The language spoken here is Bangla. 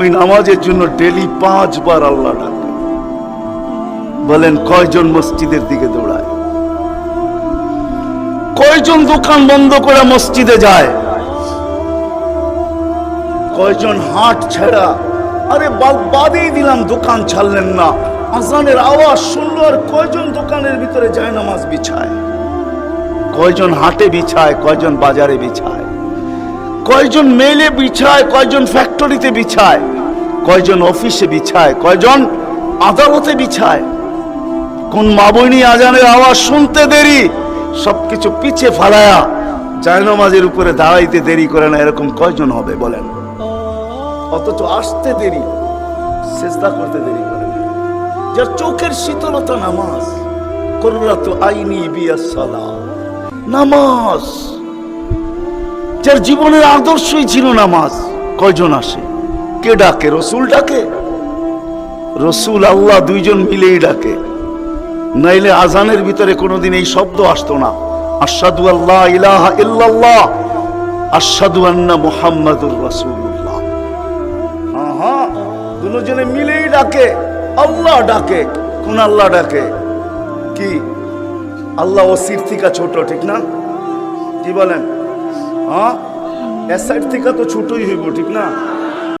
ওই নামাজের জন্য ডেলি পাঁচবার আল্লাহ ডাকে। বলেন, কয়জন মসজিদের দিকে দৌড়ায়? কয়জন দোকান বন্ধ করে মসজিদে যায়? কয়জন হাট ছেড়া? আরে, বাদ- বাদেই দিলাম, দোকান ছাড়লেন না। আজানের আওয়াজ শুনলো, আর কয়জন দোকানের ভিতরে যায় নামাজ বিছায়? কয়জন হাটে বিছায়, কয়জন বাজারে বিছায়? কয়জন মেলে বিছায়, কয়জন ফ্যাক্টরিতে বিছায়, কয়জন অফিসে বিছায়, কয়জন আদালতে বিছায়? কোন মাবনী আজানের আওয়াজ শুনতে দেরি? সবকিছু পিছে ফালায়া জায়নামাজের উপরে দাঁড়াইতে দেরি করে না, এরকম কয়জন হবে বলেন? অথচ আসতে দেরি চেষ্টা করতে দেরি করে যার চোখের শীতলতা নামাজ করুরাত আইনি বিয়াস নামাজ যার জীবনের আদর্শই ছিল নামাজ। কয়জন আসে? কে ডাকে? রসুল ডাকে? রসুল আল্লাহ দুইজন মিলেই ডাকে। নাইলে আজানের ভিতরে কোনোদিন এই শব্দ আসতো না। আশাদু আল্লাহ ইলাহা ইল্লাল্লাহ আশাদু আন্না মুহাম্মাদুর রাসূলুল্লাহ। হ্যাঁ দুজনে মিলেই ডাকে। আল্লাহ ডাকে। কোন আল্লাহ ডাকে? কি? আল্লাহ ওসির থেকে ছোট, ঠিক না? কি বলেন? হ্যাঁ এর সাইড থেকে তো ছোটই হইব ঠিক না?